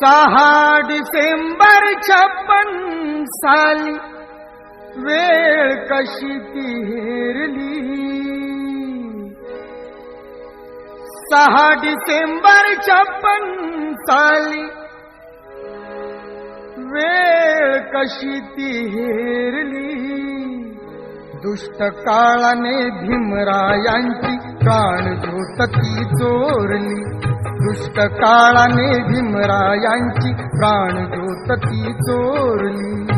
सहा डिसेंबर छप्पन साली वेळ कशी ती हेरली सहा डिसेंबर छप्पन साली वेळ कशी ती हेरली दुष्ट काळाने भीमरायांची प्राण ज्योतती चोरली. दुष्ट काळाने भीमरायांची प्राण ज्योतती चोरली.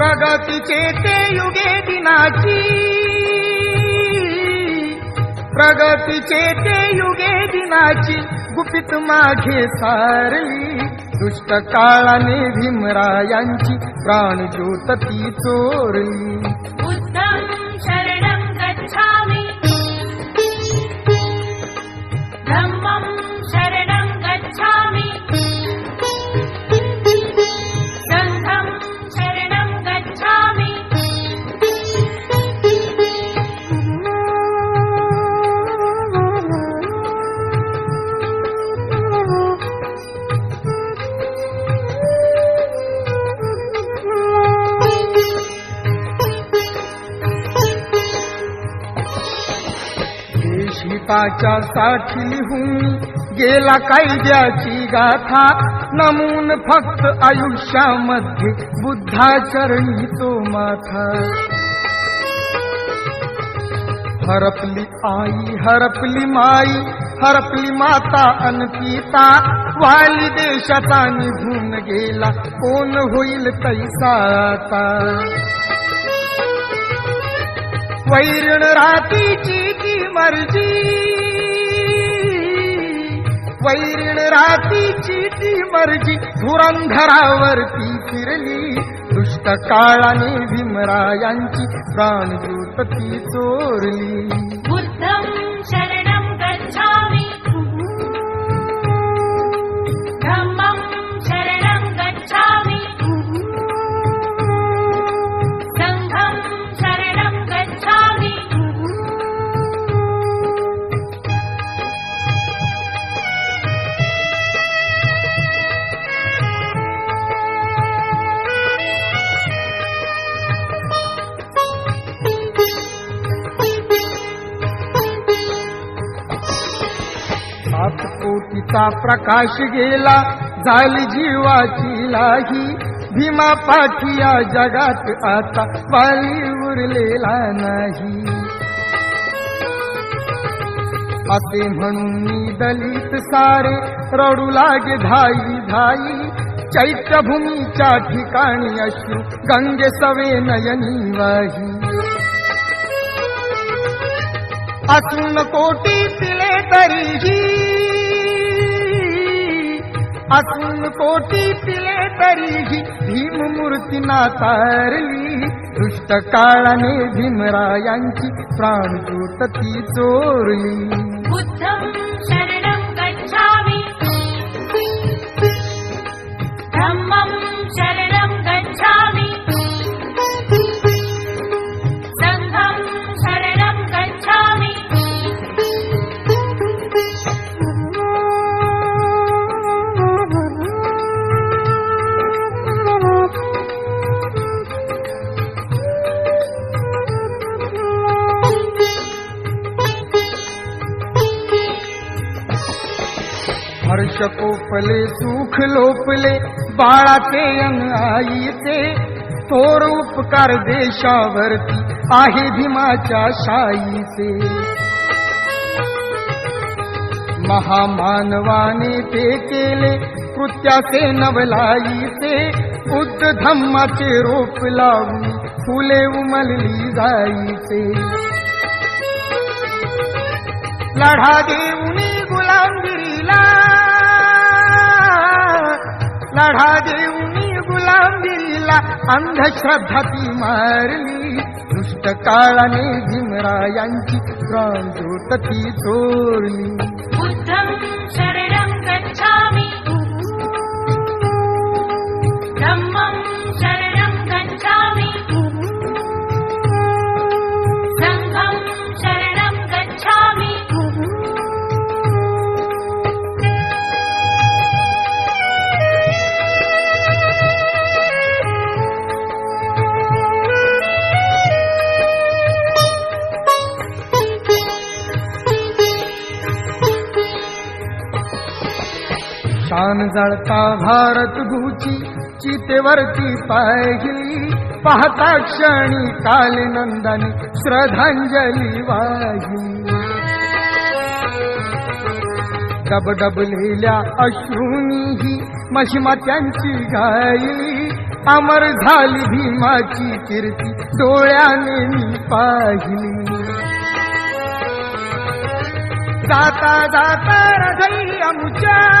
प्रगतीचे ते युगे दिनाची. प्रगतीचे ते युगे दिनाची गुपित मागे सारली. दुष्ट काळाने भीमरायांची प्राण ज्योतती चोरली. स्वतःच्या साठी लिहून गेला कायद्याची गाथा. नमून फक्त आयुष्यामध्ये बुद्धाचरणी तो माथा. हरपली आई हरपली माई हरपली माता अनपिता वाली देशाचा निघून गेला. कोण होईल तैसा आता वैरण रातीची ती मर्जी. वैरण रातीची ती मर्जी धुरंधरावरती फिरली. दुष्ट काळाने भीमरायांची प्राणज्योत ती चोरली. तिचा प्रकाश गेला झाली जीवाची लाही. भीमा पाठिया जगात आता वाली उरलेला नाही. असे म्हणून मी दलित सारे रडू लागे धाई धाई. चैत्यभूमीच्या ठिकाणी अश्रू गंगे सवे नयनी वाही. असून कोटी तिले तरीही तिले तरीही भीम मूर्ती नातारली दुष्ट काळाने भीमरायांची प्राणज्योत ती चोरली। बुद्धं शरणं गच्छामि हर्ष कोपले सुख लोपले बाळाचे अन आईचे. थोर उपकार देशावरती आहे भीमाच्या शाईचे. महामानवाने ते केले कृत्याचे नवलाईचे. बुद्ध धम्माचे रोप लावून फुले उमलली जाईचे. लढा देऊन लढा देऊनी गुलामगिरीला अंधश्रद्धा ती मारली. दुष्ट काळाने भीमरायांची प्राणज्योत ती चोरली. शान जळता भारत भूची चितेवरती पाहिली पाहता क्षणी काल श्रद्धांजली वाहिली. डबडबलेल्या अश्रूनीही महिमा त्यांची गायली अमर झाली भीमाची कीर्ती डोळ्याने मी पाहिली. जाता जाता रघई अमुच्या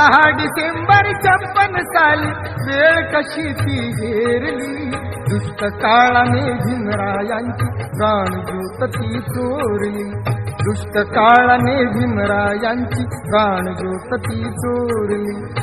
सहा डिसेंबर छप्पन साली. वेळ कशी ती हेरली? दुष्ट काळाने भीमरायांची प्राणज्योत ती चोरली. दुष्ट काळाने भीमरायांची प्राणज्योत ती चोरली.